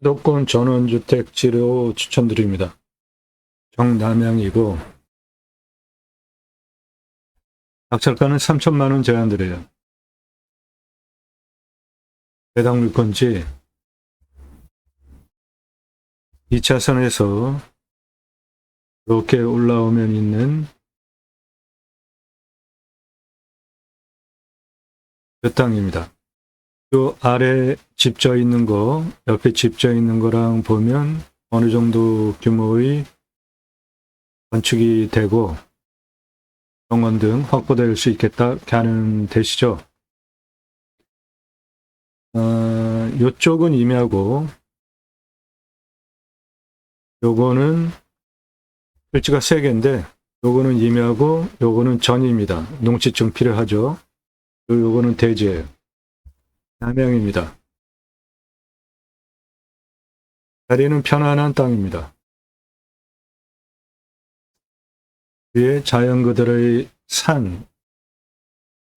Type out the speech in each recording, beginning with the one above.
수도권 전원주택지로 추천드립니다. 정남향이고 낙찰가는 3천만 원 제한드려요. 해당 물건지 2차선에서 이렇게 올라오면 있는 그 땅입니다. 요 아래 집져 있는 거, 옆에 집져 있는 거랑 보면 어느 정도 규모의 건축이 되고 정원 등 확보될 수 있겠다 이렇게 하는 되시죠. 어, 요쪽은 임야고 요거는 필지가 세 개인데 요거는 임야고 요거는 전입니다. 농지증 필요하죠. 요거는 대지예요. 남양입니다. 자리는 편안한 땅입니다. 위에 자연 그대로의 산,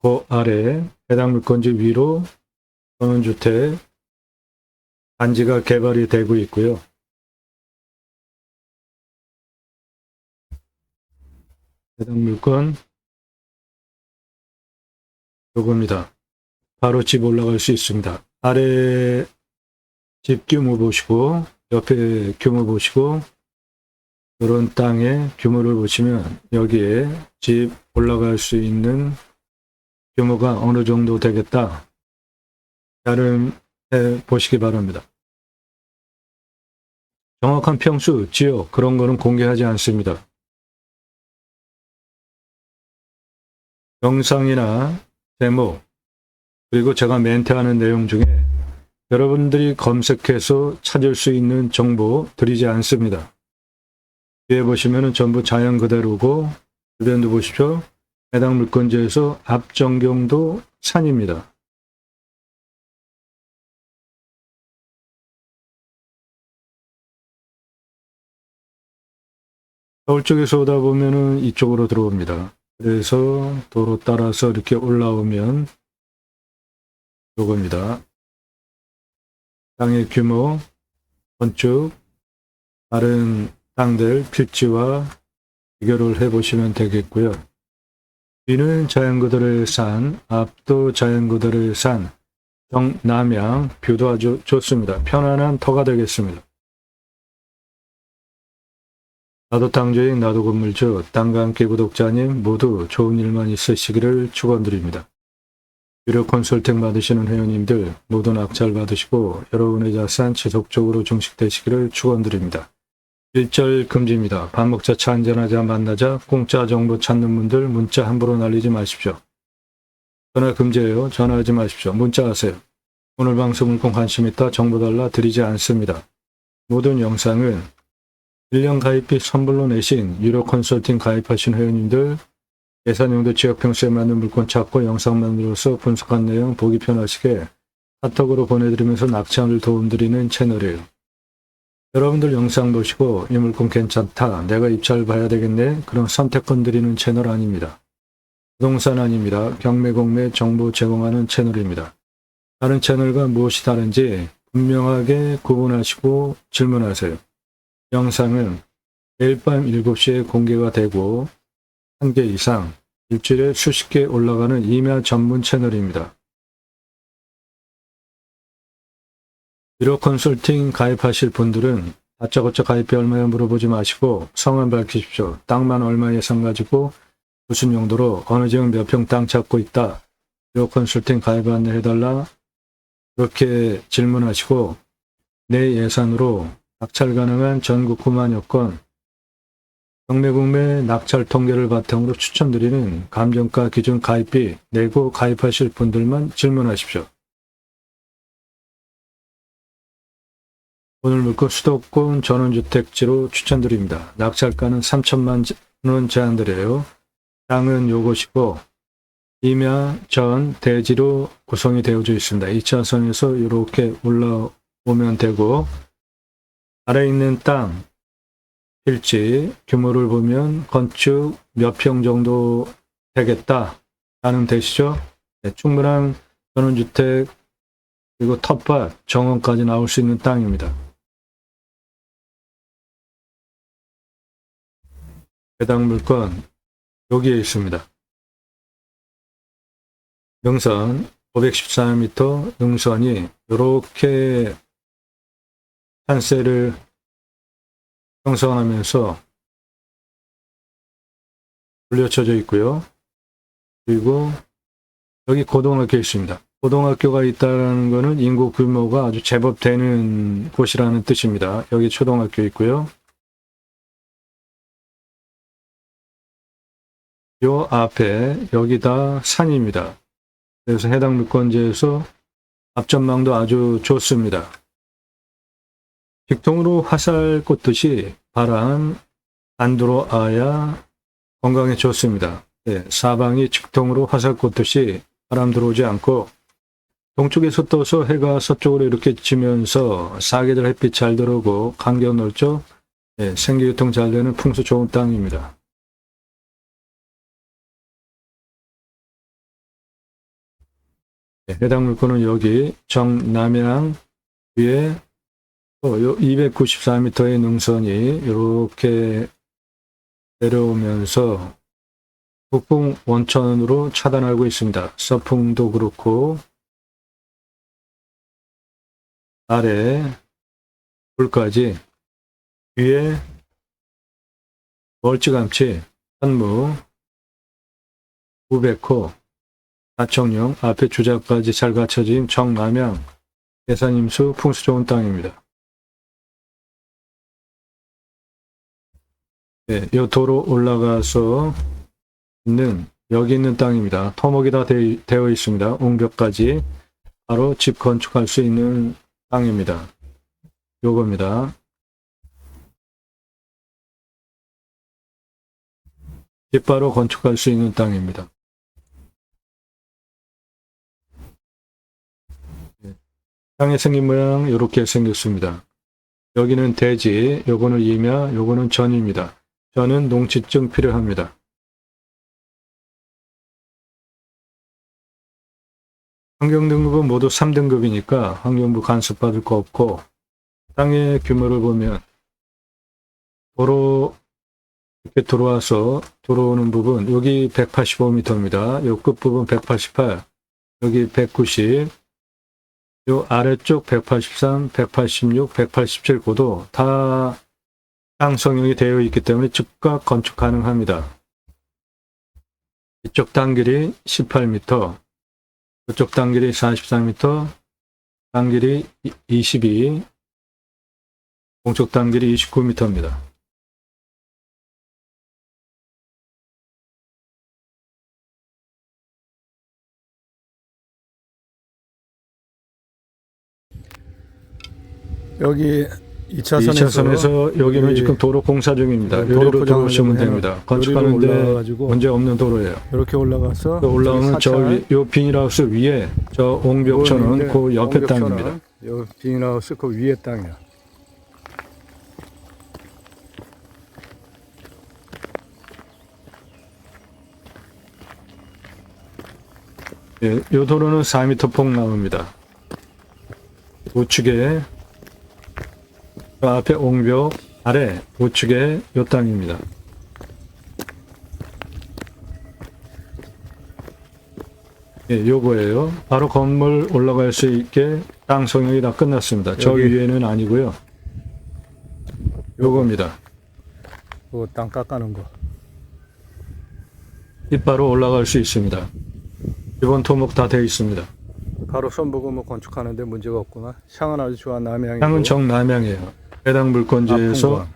그 아래 해당 물건지 위로 전원주택 단지가 개발이 되고 있고요. 해당 물건 요겁니다. 바로 집 올라갈 수 있습니다. 아래 집 규모 보시고 옆에 규모 보시고 이런 땅의 규모를 보시면 여기에 집 올라갈 수 있는 규모가 어느 정도 되겠다. 나름해 보시기 바랍니다. 정확한 평수, 지역 그런 거는 공개하지 않습니다. 영상이나 제목 그리고 제가 멘트하는 내용 중에 여러분들이 검색해서 찾을 수 있는 정보 드리지 않습니다. 뒤에 보시면은 전부 자연 그대로고 주변도 보십시오. 해당 물건지에서 앞전경도 산입니다. 서울 쪽에서 오다 보면은 이쪽으로 들어옵니다. 그래서 도로 따라서 이렇게 올라오면 요겁니다. 땅의 규모, 건축, 다른 땅들 필지와 비교를 해보시면 되겠고요. 뒤는 자연 그대로의 산, 앞도 자연 그대로의 산, 정남양, 뷰도 아주 좋습니다. 편안한 터가 되겠습니다. 나도 땅주인 나도 건물주 땅과 함께 구독자님 모두 좋은 일만 있으시기를 축원드립니다. 유료 컨설팅 받으시는 회원님들 모두 낙찰 받으시고 여러분의 자산 지속적으로 증식되시기를 축원드립니다. 일절 금지입니다. 밥 먹자 차 한잔하자 만나자 공짜 정보 찾는 분들 문자 함부로 날리지 마십시오. 전화 금지예요. 전화하지 마십시오. 문자 하세요. 오늘 방송을 꼭 관심 있다 정보 달라 드리지 않습니다. 모든 영상은 1년 가입비 선불로 내신 유료 컨설팅 가입하신 회원님들 예산용도 지역 평수에 맞는 물건 찾고 영상 만들어서 분석한 내용 보기 편하시게 카톡으로 보내드리면서 낙찰을 도움드리는 채널이에요. 여러분들 영상 보시고 이 물건 괜찮다. 내가 입찰 봐야 되겠네. 그런 선택권 드리는 채널 아닙니다. 부동산 아닙니다. 경매 공매 정보 제공하는 채널입니다. 다른 채널과 무엇이 다른지 분명하게 구분하시고 질문하세요. 영상은 매일 밤 7시에 공개가 되고 한 개 이상 일주일에 수십 개 올라가는 임야 전문 채널입니다. 유료 컨설팅 가입하실 분들은 다짜고짜 가입비 얼마에 물어보지 마시고 성함 밝히십시오. 땅만 얼마 예산 가지고 무슨 용도로 어느 지역 몇 평땅 찾고 있다. 유료 컨설팅 가입 안내해달라. 그렇게 질문하시고 내 예산으로 낙찰 가능한 전국 9만 여 건 경매국매 낙찰 통계를 바탕으로 추천드리는 감정가 기준 가입비 내고 가입하실 분들만 질문하십시오. 오늘 물건 수도권 전원주택지로 추천드립니다. 낙찰가는 3천만 원 제한드려요. 땅은 요것이고 임야 전 대지로 구성이 되어져 있습니다. 2차선에서 이렇게 올라오면 되고 아래 있는 땅 일지 규모를 보면 건축 몇 평 정도 되겠다라는 뜻이죠. 네, 충분한 전원주택 그리고 텃밭, 정원까지 나올 수 있는 땅입니다. 해당 물건 여기에 있습니다. 능선 514m 능선이 이렇게 한세를 형성하면서 불려쳐져 있고요. 그리고 여기 고등학교 있습니다. 고등학교가 있다는 것은 인구 규모가 아주 제법 되는 곳이라는 뜻입니다. 여기 초등학교 있고요. 요 앞에 여기다 산입니다. 그래서 해당 물건지에서 앞전망도 아주 좋습니다. 직통으로 화살 꽂듯이 바람 안 들어와야 건강에 좋습니다. 네, 사방이 직통으로 화살 꽂듯이 바람 들어오지 않고 동쪽에서 떠서 해가 서쪽으로 이렇게 지면서 사계절 햇빛 잘 들어오고 간격 넓죠? 네, 생기교통 잘 되는 풍수 좋은 땅입니다. 네, 해당 물건은 여기 정남양 위에 294m의 능선이 이렇게 내려오면서 북풍 원천으로 차단하고 있습니다. 서풍도 그렇고 아래 불까지 위에 멀찌감치 현무 우백호 하청룡 앞에 주자까지 잘 갖춰진 정남양 계산임수 풍수 좋은 땅입니다. 네, 이 도로 올라가서 있는 여기 있는 땅입니다. 터목이 다 되, 되어 있습니다. 옹벽까지 바로 집 건축할 수 있는 땅입니다. 요겁니다. 집 바로 건축할 수 있는 땅입니다. 네, 땅의 생긴 모양 이렇게 생겼습니다. 여기는 대지, 요거는 임야, 요거는 전입니다. 저는 농지증 필요합니다. 환경 등급은 모두 3등급이니까 환경부 간섭 받을 거 없고 땅의 규모를 보면 도로 이렇게 들어와서 들어오는 부분 여기 185m입니다. 요 끝부분 188 여기 190 요 아래쪽 183, 186, 187 고도 다 땅 성형이 되어 있기 때문에 즉각 건축 가능합니다. 이쪽 단길이 18m, 이쪽 단길이 44m, 단길이 22, 동쪽 단길이 29m입니다. 여기 2차선에서, 2차선에서 여기는 여기 지금 도로 공사 중입니다. 네, 도로 들어오시면 좀 됩니다. 건축하는데 문제 없는 도로예요. 이렇게 올라가서 올라오면 저 저기 위, 요 비닐하우스 위에 저 옹벽천은 그 옆에 땅입니다. 여기 비닐하우스 그 위에 땅이야. 예, 요 도로는 4m 폭 나옵니다. 우측에 그 앞에 옹벽 아래 우측에 요 땅입니다. 예, 요거예요. 바로 건물 올라갈 수 있게 땅 성형이 다 끝났습니다. 저 여기. 위에는 아니고요. 요겁니다. 그 땅 깎아놓은 거. 이바로 올라갈 수 있습니다. 이번 토목 다 되어 있습니다. 바로 손보고 뭐 건축하는데 문제가 없구나. 향은 아주 좋아 남양이고. 향은 정남향이에요. 해당 물건지에서.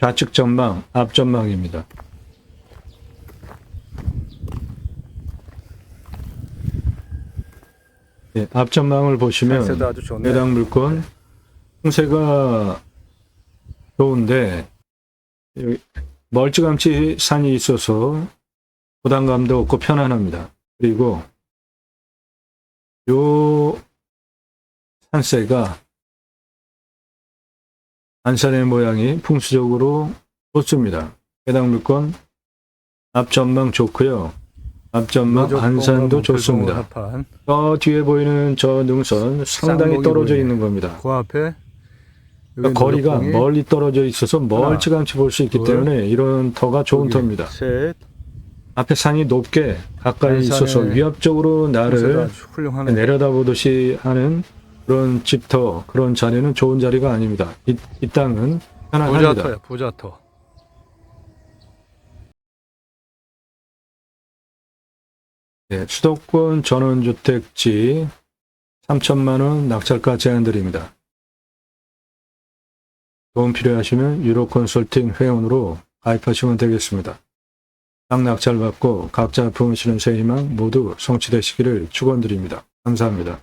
좌측 전망, 앞 전망입니다. 예, 앞 전망을 보시면. 해당 물건 풍세가 좋은데 여기 멀찌감치 산이 있어서 부담감도 없고 편안합니다. 그리고 요 산세가 안산의 모양이 풍수적으로 좋습니다. 해당 물건 앞 전망 좋고요. 앞 전망 노적봉과 안산도 좋습니다. 저 뒤에 보이는 저 능선 상당히 떨어져 보이네. 있는 겁니다. 그 앞에 여기 거리가 멀리 떨어져 있어서 멀찌감치 볼 수 있기 둘, 때문에 이런 터가 좋은 터입니다. 셋. 앞에 산이 높게 가까이 산 있어서 곳에도 나를. 내려다보듯이 하는 그런 집터, 그런 자리는 좋은 자리가 아닙니다. 이, 이 땅은 편안합니다. 부자터야 부자터. 네, 수도권 전원주택지 3천만 원 낙찰가 제한드립니다. 도움 필요하시면 유로 컨설팅 회원으로 가입하시면 되겠습니다. 땅 낙찰받고 각자 품으시는 새 희망 모두 성취되시기를 축원드립니다. 감사합니다.